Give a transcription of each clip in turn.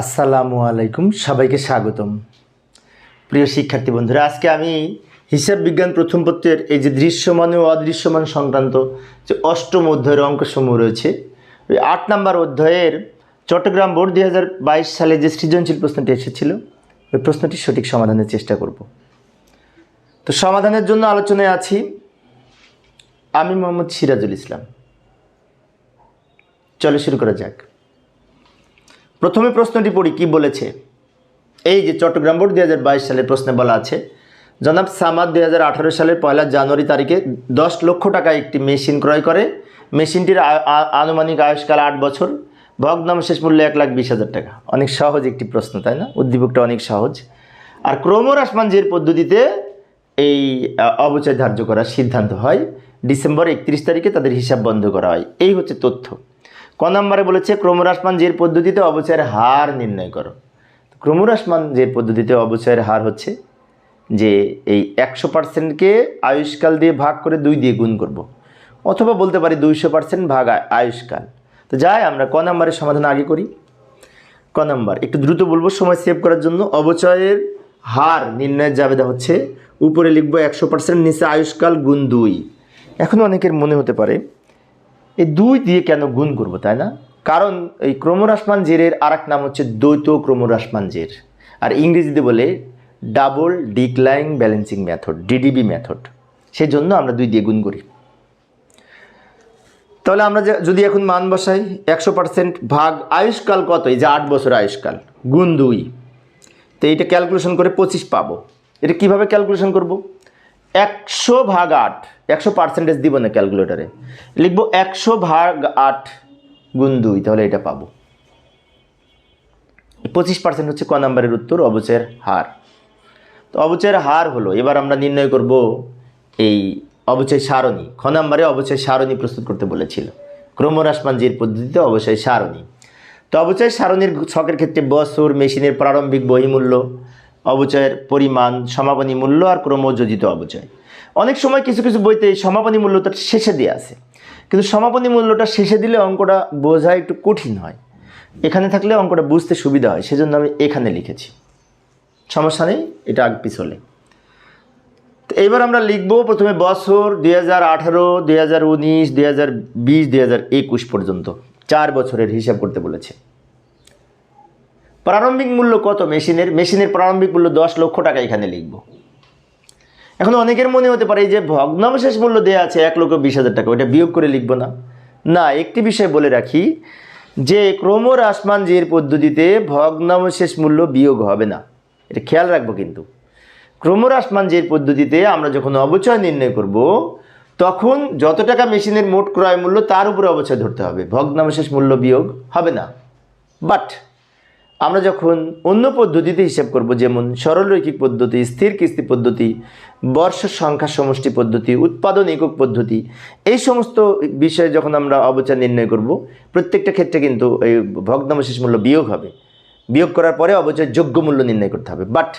আসসালামু আলাইকুম, সবাইকে স্বাগতম। প্রিয় শিক্ষার্থী বন্ধুরা, আজকে আমি হিসাব বিজ্ঞান প্রথম পত্রের এই যে দৃশ্যমান ও অদৃশ্যমান সংক্রান্ত যে অষ্টম অধ্যায়ের অঙ্কসমূহ রয়েছে, ওই আট নম্বর অধ্যায়ের চট্টগ্রাম বোর্ড দু হাজার বাইশ সালে যে সৃজনশীল প্রশ্নটি এসেছিল, ওই প্রশ্নটি সঠিক সমাধানের চেষ্টা করব। তো সমাধানের জন্য আলোচনায় আছি আমি মোহাম্মদ সিরাজুল ইসলাম। চলো শুরু করা যাক। প্রথমে প্রশ্নটি পড়ি, কি বলেছে? এই যে চট্টগ্রাম বোর্ড দুই সালের প্রশ্নে বলা আছে, জনাব সামাদ দুই হাজার আঠারো সালের পয়লা জানুয়ারি তারিখে দশ লক্ষ টাকা একটি মেশিন ক্রয় করে। মেশিনটির আনুমানিক আয়ুষ্কাল আট বছর। ভগ্নাবশেষ মূল্য এক লাখ বিশ হাজার টাকা। অনেক সহজ একটি প্রশ্ন, তাই না? উদ্দীপকটা অনেক সহজ। আর ক্রমহ্রাসমান জের পদ্ধতিতে এই অবচয় ধার্য করার সিদ্ধান্ত হয়। ডিসেম্বর একত্রিশ তারিখে তাদের হিসাব বন্ধ করা হয়। এই হচ্ছে তথ্য। ক নম্বরে বলেছে, ক্রমহ্রাসমান জের পদ্ধতিতে অবচয়ের হার নির্ণয় করো। ক্রমহ্রাসমান জের পদ্ধতিতে অবচয়ের হার হচ্ছে, যে এই একশো পার্সেন্টকে আয়ুষ্কাল দিয়ে ভাগ করে দুই দিয়ে গুণ করব। অথবা বলতে পারি দুইশো পার্সেন্ট ভাগ আয়- আয়ুষ্কাল। তো যাই, আমরা ক নম্বরের সমাধান আগে করি। ক নম্বর, একটু দ্রুত বলব, সময় সেভ করার জন্য অবচয়ের হার নির্ণয়ের জাবেদা হচ্ছে, উপরে লিখব একশো পার্সেন্ট নিচে আয়ুষ্কাল গুণ দুই। এখন অনেকের মনে হতে পারে এই দুই দিয়ে কেন গুণ করব, তাই না? কারণ এই ক্রমহ্রাসমান জেরের আর নাম হচ্ছে দ্বৈত ক্রমহ্রাসমান জের। আর ইংরেজিতে বলে double decline balancing method, DDB method. সেই জন্য আমরা দুই দিয়ে গুণ করি। তাহলে আমরা যদি এখন মান বসাই, একশো পার্সেন্ট ভাগ আয়ুষ্কাল কত? এই যে আট বছর আয়ুষ্কাল, গুণ দুই। তো এইটা ক্যালকুলেশন করে পঁচিশ পাবো। এটা কীভাবে ক্যালকুলেশন করব? একশো ভাগ আট একশো পার্সেন্টেজ দিব না ক্যালকুলেটারে লিখব একশো ভাগ আট গুণ দুই, তাহলে এটা পাবো। পঁচিশ পার্সেন্ট হচ্ছে ক নাম্বারের উত্তর, অবচয়ের হার। তো অবচয়ের হার হলো, এবার আমরা নির্ণয় করব এই অবচয় সারণী। খ নাম্বারে অবচয় সারণী প্রস্তুত করতে বলেছিল। ক্রমহ্রাসমান জের পদ্ধতিতে অবচয় সারণী। তো অবচয় সারণীর ছকের ক্ষেত্রে বছর মেশিনের প্রারম্ভিক বহিমূল্য, অবচয়ের পরিমাণ, সমাপনী মূল্য আর ক্রমযোজিত অবচয়। অনেক সময় কিছু কিছু বইতে সমাপনী মূল্যটা শেষে দিয়ে আছে। কিন্তু সমাপনী মূল্যটা শেষে দিলে অঙ্কটা বোঝা একটু কঠিন হয়। এখানে থাকলে অঙ্কটা বুঝতে সুবিধা হয়, সেজন্য আমি এখানে লিখেছি। সমস্যা নেই, এটা আগ পিছলে। তো এবার আমরা লিখব প্রথমে বছর দুই হাজার আঠারো, দুই হাজার উনিশ হাজার বিশ হাজার একুশ পর্যন্ত। চার বছরের হিসাব করতে বলেছে। প্রারম্ভিক মূল্য কত? মেশিনের মেশিনের প্রারম্ভিক মূল্য দশ লক্ষ টাকা এখানে লিখব। এখন অনেকের মনে হতে পারে যে ভগ্নাবশেষ মূল্য দেওয়া আছে এক লক্ষ বিশ হাজার টাকা ওটা বিয়োগ করে লিখব না। না, একটি বিষয় বলে রাখি, যে ক্রমর আসমান জের পদ্ধতিতে ভগ্নাবশেষ মূল্য বিয়োগ হবে না। এটা খেয়াল রাখব কিন্তু। ক্রমহ্রাসমান জের পদ্ধতিতে আমরা যখন অবচয় নির্ণয় করব, তখন যত টাকা মেশিনের মোট ক্রয় মূল্য, তার উপরে অবচয় ধরতে হবে। ভগ্নাবশেষ মূল্য বিয়োগ হবে না। বাট আমরা যখন অন্য পদ্ধতিতে হিসাব করব, যেমন সরলরৈখিক পদ্ধতি, স্থির কিস্তি পদ্ধতি, বর্ষ সংখ্যা সমষ্টি পদ্ধতি, উৎপাদন একক পদ্ধতি, এই সমস্ত বিষয়ে যখন আমরা অবচার নির্ণয় করব, প্রত্যেকটা ক্ষেত্রে কিন্তু এই ভগ্নাবশেষ মূল্য বিয়োগ হবে। বিয়োগ করার পরে অবচয় যোগ্য মূল্য নির্ণয় করতে হবে। বাট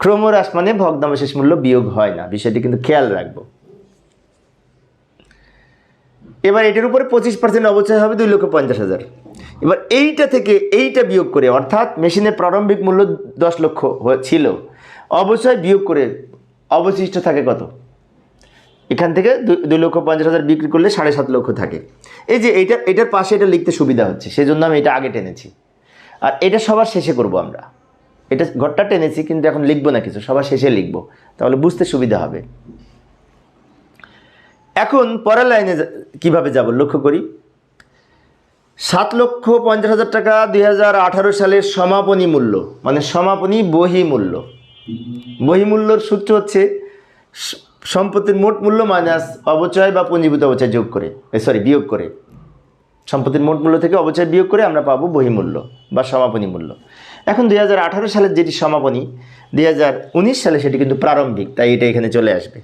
ক্রমহ্রাস মানে ভগ্নাবশেষ মূল্য বিয়োগ হয় না। বিষয়টি কিন্তু খেয়াল রাখব। এবার এটির উপরে পঁচিশ পার্সেন্ট অবচয় হবে দুই লক্ষ পঞ্চাশ হাজার। এবার এইটা থেকে এইটা বিয়োগ করে, অর্থাৎ মেশিনের প্রারম্ভিক মূল্য দশ লক্ষ ছিল, অবশ্যই বিয়োগ করে অবশিষ্ট থাকে কত? এখান থেকে দুই লক্ষ পঞ্চাশ হাজার বিক্রি করলে সাড়ে সাত লক্ষ থাকে। এই যে এইটা, এটার পাশে এটা লিখতে সুবিধা হচ্ছে সেই জন্য আমি এটা আগে টেনেছি। আর এটা সবার শেষে করব আমরা। এটা ঘরটা টেনেছি, কিন্তু এখন লিখব না কিছু, সবার শেষে লিখব, তাহলে বুঝতে সুবিধা হবে। এখন পরের লাইনে কীভাবে যাব লক্ষ্য করি? সাত লক্ষ পঞ্চাশ হাজার টাকা দুই হাজার আঠারো সালের সমাপনী মূল্য মানে সমাপনী বহিমূল্য। বহিমূল্যর সূত্র হচ্ছে সম্পত্তির মোট মূল্য মাইনাস অবচয় বা পুঞ্জীভূত অবচয় যোগ করে সরি বিয়োগ করে। সম্পত্তির মোট মূল্য থেকে অবচয় বিয়োগ করে আমরা পাবো বহিমূল্য বা সমাপনী মূল্য। এখন দুই হাজার আঠারো সালের যেটি সমাপনী, দুই হাজার উনিশ সালে সেটি কিন্তু প্রারম্ভিক, তাই এটা এখানে চলে আসবে।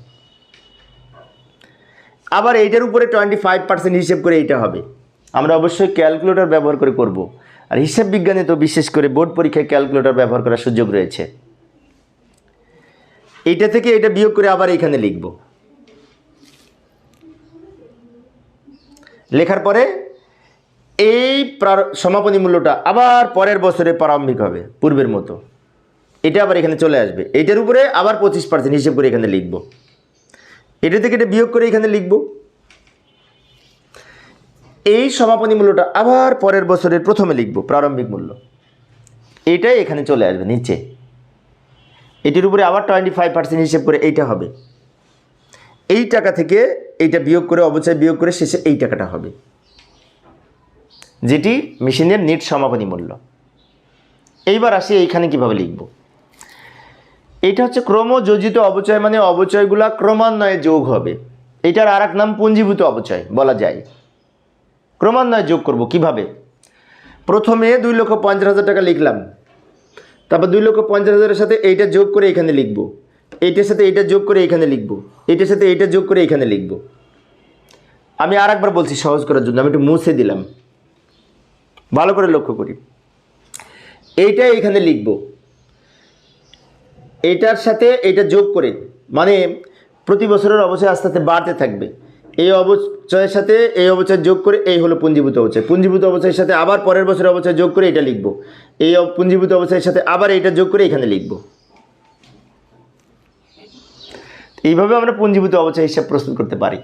আবার এইটার উপরে টোয়েন্টি ফাইভ পার্সেন্ট হিসেব করে এইটা হবে। আমরা অবশ্যই ক্যালকুলেটর ব্যবহার করে করব। আর হিসাব বিজ্ঞানে তো বিশেষ করে বোর্ড পরীক্ষায় ক্যালকুলেটর ব্যবহার করার সুযোগ রয়েছে। এইটা থেকে এটা বিয়োগ করে আবার এখানে লিখব। লেখার পরে এই সমাপনী মূল্যটা আবার পরের বছরে প্রারম্ভিক হবে, পূর্বের মতো। এটা আবার এখানে চলে আসবে। এটার উপরে আবার পঁচিশ পার্সেন্ট হিসেব করে এখানে লিখব। এটা থেকে এটা বিয়োগ করে এখানে লিখব। এই সমাপনী মূল্যটা আবার পরের বছরের প্রথমে লিখব, প্রারম্ভিক মূল্য। এটাই এখানে চলে আসবে, নিচে। এটির উপরে আবার টোয়েন্টি ফাইভ পার্সেন্ট হিসেব করে এইটা হবে। এই টাকা থেকে এইটা বিয়োগ করে অবচয় বিয়োগ করে শেষে এই টাকাটা হবে। যেটি মেশিনের নিট সমাপনী মূল্য। এইবার আসি এইখানে কীভাবে লিখব। এটা হচ্ছে ক্রমযোজিত অবচয় মানে অবচয়গুলা ক্রমান্বয়ে যোগ হবে। এটার আর নাম পুঞ্জীভূত অবচয় বলা যায়। ক্রমান্বয়ে যোগ করব। কীভাবে? প্রথমে দুই লক্ষ পঞ্চাশ হাজার টাকা লিখলাম। তারপর দুই লক্ষ পঞ্চাশ হাজারের সাথে এইটা যোগ করে এখানে লিখব। এইটার সাথে এইটা যোগ করে এখানে লিখব। এইটার সাথে এইটা যোগ করে এখানে লিখব। আমি আর একবার বলছি সহজ করার জন্য, আমি একটু মুছে দিলাম। ভালো করে লক্ষ্য করি। এইটা এখানে লিখব। এইটার সাথে এইটা যোগ করে মানে প্রতি বছরের অবশ্যই আস্তে আস্তে বাড়তে থাকবে। এই অবচয়ের সাথে এই অবচয় যোগ করে এই হলো পুঞ্জীভূত অবচয়। পুঞ্জীভূত অবচয়ের সাথে আবার পরের বছরের অবচয় যোগ করে এটা লিখব। এই পুঞ্জীভূত অবচয়ের সাথে আবার এইটা যোগ করে এখানে লিখব। এইভাবে আমরা পুঞ্জীভূত অবচয় হিসাব প্রস্তুত করতে পারি।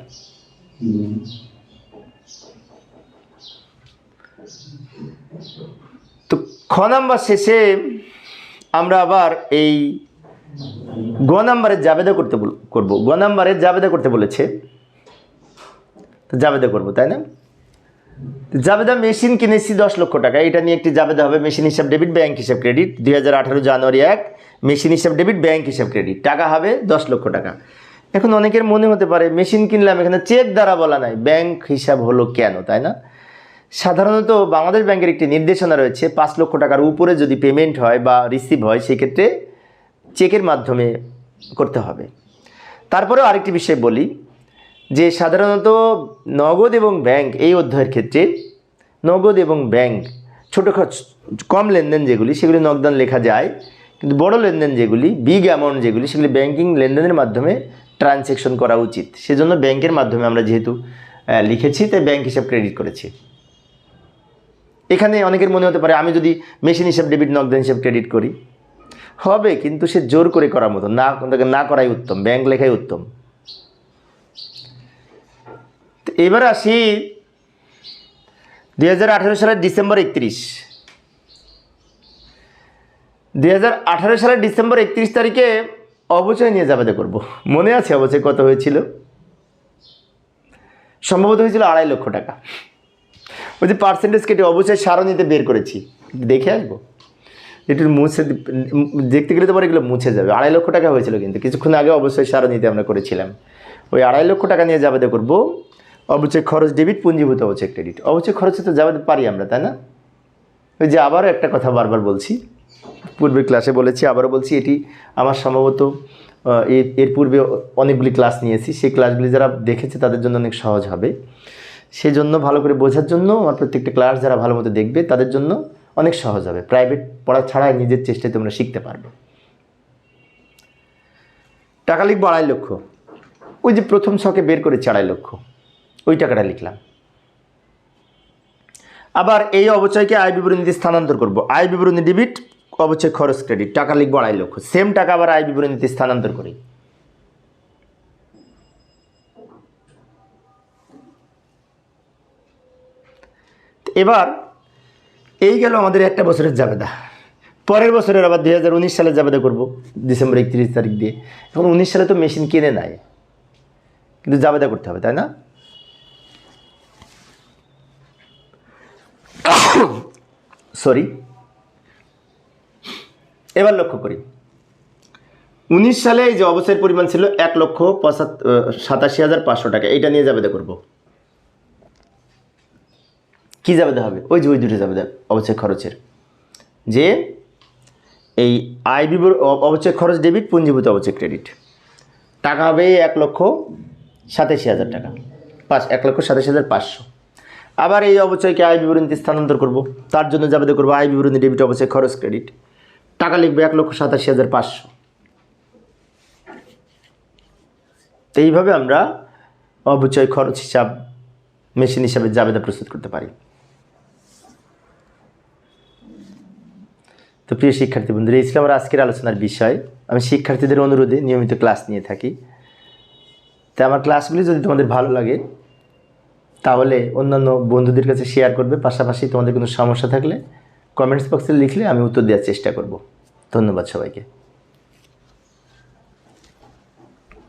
তো খ নাম্বার শেষে আমরা আবার এই গ নাম্বারের জাবেদা করতে করব। গ নাম্বারের জাবেদা করতে বলেছে তো জাবেদা করব, তাই না? জাবেদা মেশিন কিনেছি দশ লক্ষ টাকা। এটা নিয়ে একটি জাবেদা হবে, মেশিন হিসাব ডেবিট, ব্যাংক হিসাব ক্রেডিট। দুই হাজার আঠারো জানুয়ারি এক, মেশিন হিসাব ডেবিট, ব্যাংক হিসাব ক্রেডিট। টাকা হবে দশ লক্ষ টাকা। এখন অনেকের মনে হতে পারে, মেশিন কিনলাম, এখানে চেক দ্বারা বলা নাই। ব্যাংক হিসাব হলো কেন, তাই না? সাধারণত বাংলাদেশ ব্যাংকের একটি নির্দেশনা রয়েছে, পাঁচ লক্ষ টাকার উপরে যদি পেমেন্ট হয় বা রিসিভ হয়, সেক্ষেত্রে চেকের মাধ্যমে করতে হবে। তারপরেও আরেকটি বিষয় বলি যে সাধারণত নগদ এবং ব্যাংক এই অধ্যায়ের ক্ষেত্রে নগদ এবং ব্যাংক ছোটো খরচ কম লেনদেন যেগুলি, সেগুলি নগদান লেখা যায়। কিন্তু বড় লেনদেন যেগুলি বিগ অ্যামাউন্ট যেগুলি, সেগুলি ব্যাংকিং লেনদেনের মাধ্যমে ট্রানজ্যাকশন করা উচিত। সেজন্য ব্যাংকের মাধ্যমে আমরা যেহেতু লিখেছি, তাই ব্যাংক হিসাব ক্রেডিট করেছি। এখানে অনেকের মনে হতে পারে, আমি যদি মেশিন হিসাব ডেবিট নগদান হিসাব ক্রেডিট করি। হবে, কিন্তু সে জোর করে করার মতো, না না করাই উত্তম ব্যাংক লেখাই উত্তম তো এবার আসি দুই হাজার আঠেরো সালের ডিসেম্বর একত্রিশ। দুই সালের ডিসেম্বর একত্রিশ তারিখে অবচয় নিয়ে যাবে করব। মনে আছে অবচয় কত হয়েছিল? সম্ভবত হয়েছিল আড়াই লক্ষ টাকা। ওই যে পার্সেন্টেজ কেটে অবচয় সারণীতে বের করেছি। দেখে আসব। একটু মুছে দেখতে গেলে তো পরে এগুলো মুছে যাবে। আড়াই লক্ষ টাকা হয়েছিল কিন্তু। কিছুক্ষণ আগে অবশ্যই সারণীতে আমরা করেছিলাম। ওই আড়াই লক্ষ টাকা নিয়ে যাবে করব। অবচয় খরচ ডেবিট পুঞ্জীভূত অবচয় ক্রেডিট অবচয় খরচে তো যাবে পারি আমরা, তাই না? ওই যে আবারও একটা কথা বারবার বলছি। পূর্বের ক্লাসে বলেছি, আবারও বলছি, এটি আমার সম্ভবত এর পূর্বে অনেকগুলি ক্লাস নিয়েছি। সেই ক্লাসগুলি যারা দেখেছে, তাদের জন্য অনেক সহজ হবে। সেজন্য ভালো করে বোঝার জন্য, আমার প্রত্যেকটা ক্লাস যারা ভালো মতো দেখবে, তাদের জন্য অনেক সহজ হবে। প্রাইভেট পড়া ছাড়াই নিজের চেষ্টায় তোমরা শিখতে পারবে। টাকা লিখব আড়াই লক্ষ। ওই যে প্রথম ছকে বের করেছি আড়াই লক্ষ। ওই টাকাটা লিখলাম। আবার এই অবচয়কে আয় বিবরণীতে স্থানান্তর করব। আয় বিবরণী ডেবিট অবচয় খরচ ক্রেডিট টাকা লিখব আড়াই লক্ষ। সেম টাকা আবার আয় বিবরণীতে স্থানান্তর করি। এবার এই গেল আমাদের একটা বছরের জাবেদা। পরের বছরের আবার দুই হাজার উনিশ সালে জাবেদা করব, ডিসেম্বর একত্রিশ তারিখ দিয়ে। এখন উনিশ সালে তো মেশিন কিনে নেয় কিন্তু জাবেদা করতে হবে, তাই না? সরি এবার লক্ষ্য করি। উনিশ সালে এই যে অবস্থার পরিমাণ ছিল এক লক্ষ পঁচাত্তর সাতাশি হাজার পাঁচশো টাকা। এইটা নিয়ে জাবেদা করব। কি জাবেদা হবে? ওই যে, ওই দুটো জাবেদা অবচয় খরচের। যে এই অ- অবচয় খরচ ডেবিট পুঞ্জীভূত অবচয় ক্রেডিট টাকা হবে এক লক্ষ সাতাশি হাজার টাকা। পাঁচ, এক লক্ষ সাতাশি হাজার পাঁচশো। আবার এই অবচয়কে আয় বিবরণীতে স্থানান্তর করব। তার জন্য যাবে করব আয় বিবরণী ডেবিট অবচয় খরচ ক্রেডিট। টাকা লিখবে এক লক্ষ সাতাশি হাজার পাঁচশো। এইভাবে আমরা অবচয় খরচ হিসাব, মেশিন হিসাবে যাবেদা প্রস্তুত করতে পারি। তো প্রিয় শিক্ষার্থী বন্ধুরা, এই ছিল আমার আজকের আলোচনার বিষয়। আমি শিক্ষার্থীদের অনুরোধে নিয়মিত ক্লাস নিয়ে থাকি। তাই আমার ক্লাসগুলি যদি তোমাদের ভালো লাগে তাহলে অন্যান্য বন্ধুদের কাছে শেয়ার করবে, পাশাপাশি তোমাদের কোনো সমস্যা থাকলে কমেন্টস বক্সে লিখলে আমি উত্তর দেওয়ার চেষ্টা করব। ধন্যবাদ সবাইকে।